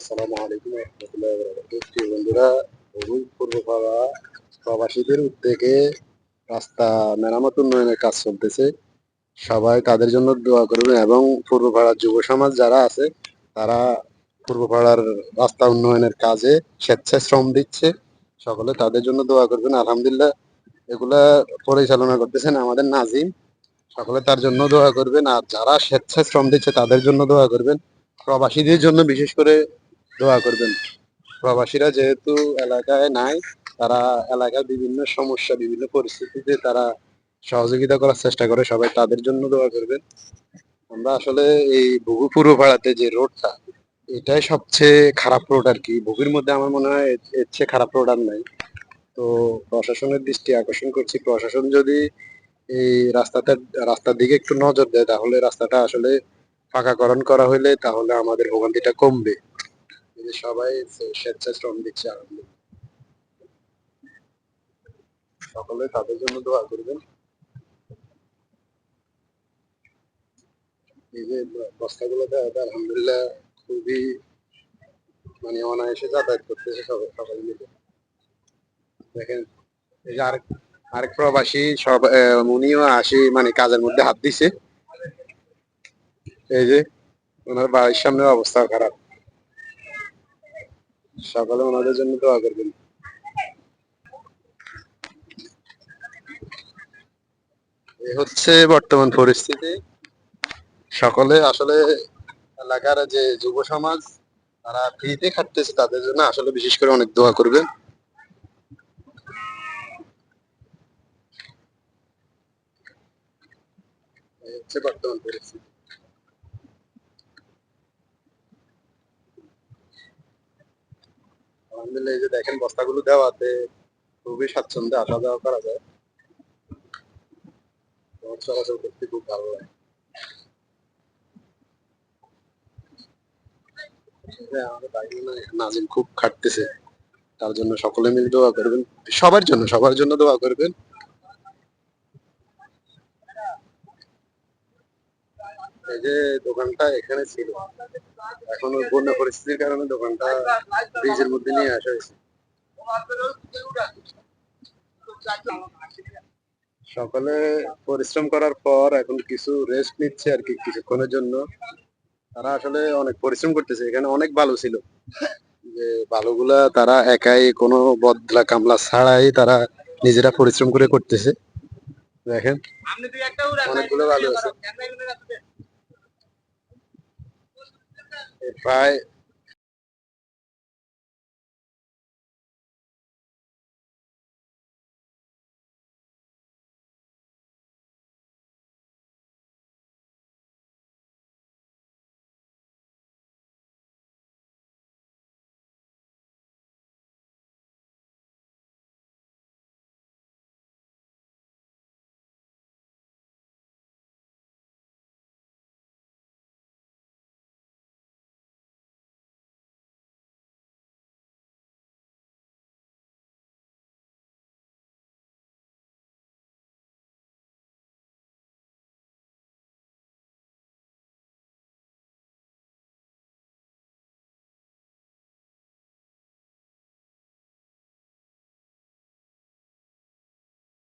আসসালামু আলাইকুম রহমতুল্লাহ প্রিয় বন্ধুরা, অরুণ পূর্বপাড়া প্রবাসীদের উদ্যোগে রাস্তা মেরামত উন্নয়নের কাজ চলতেছে। সবাই তাদের জন্য দোয়া করবেন এবং পূর্বপাড়ার যুব সমাজ যারা আছে, তারা পূর্বপাড়ার রাস্তা উন্নয়নের কাজে স্বেচ্ছায় শ্রম দিচ্ছে। সকলে তাদের জন্য দোয়া করবেন। আলহামদুলিল্লাহ, এগুলা পরিচালনা করতেছেন আমাদের নাজিম। সকলে তার জন্য দোয়া করবেন। আর যারা স্বেচ্ছায় শ্রম দিচ্ছে, তাদের জন্য দোয়া করবেন। প্রবাসীদের জন্য বিশেষ করে দোয়া করবেন। প্রবাসীরা যেহেতু এলাকায় নাই, তারা এলাকার বিভিন্ন সমস্যা, বিভিন্ন পরিস্থিতিতে তারা সহযোগিতা করার চেষ্টা করে। সবাই তাদের জন্য দোয়া করবেন। আমরা আসলে এই বহু পূর্ব পাড়াতে যে রোডটা এটাই সবচেয়ে খারাপ রোড আর কি। বগুর মধ্যে আমার মনে হয় এর- চেয়ে খারাপ রোড আর নাই। তো প্রশাসনের দৃষ্টি আকর্ষণ করছি। প্রশাসন যদি এই রাস্তাটার রাস্তার দিকে একটু নজর দেয়, তাহলে রাস্তাটা আসলে পাকাকরণ করা হইলে তাহলে আমাদের ভোগান্তিটা কমবে। সবাই সে- স্বেচ্ছায় শ্রম দিচ্ছে। সকলে তাদের জন্য দোয়া করবেন। এই যে বস্তাগুলো দেওয়া হয়, আলহামদুলিল্লাহ খুবই মানে অনায়াসে যাতায়াত করতেছে সবাই সবাই মিলে। দেখেন এই যে আরেক আরেক প্রবাসী সব উনিও আসি মানে কাজের মধ্যে হাত দিছে। এই যে ওনার বাড়ির সামনে অবস্থা খারাপ। সকালে ওনাদের জন্য দোয়া করবেন। হচ্ছে বর্তমান পরিস্থিতি। সকলে আসলে এলাকার যে যুব সমাজ, তারা ফ্রিতে খাটতেছে, তাদের জন্য আসলে বিশেষ করে অনেক দোয়া করবেন। হচ্ছে বর্তমান পরিস্থিতি। আলহামদুলিল্লাহ, এই যে দেখেন বস্তাগুলো দেওয়াতে খুবই স্বাচ্ছন্দ্যে আসা যাওয়া করা যায়। চলাচল করতে খুব ভালো লাগে। এই যে আমাদের ভাই নাজিম খুব খাটতেছে। তার জন্য সকলে মিলে দোয়া করবেন। সবার জন্য সবার জন্য দোয়া করবেন। যে দোকানটা এখানে ছিল, এখন ওই বন্যা পরিস্থিতির কারণে দোকানটা ব্রিজের মধ্যে নিয়ে আসা হয়েছে। সকালে পরিশ্রম করার পর এখন কিছু রেস্ট নিচ্ছে আর কি কিছুক্ষণের জন্য। তারা আসলে অনেক পরিশ্রম করতেছে, এখানে অনেক বালু ছিল। যে বালুগুলা তারা একাই কোনো বদলা কামলা ছাড়াই তারা নিজেরা পরিশ্রম করে করতেছে। দেখেন, অনেকগুলো বালু আছে। এই প্রায়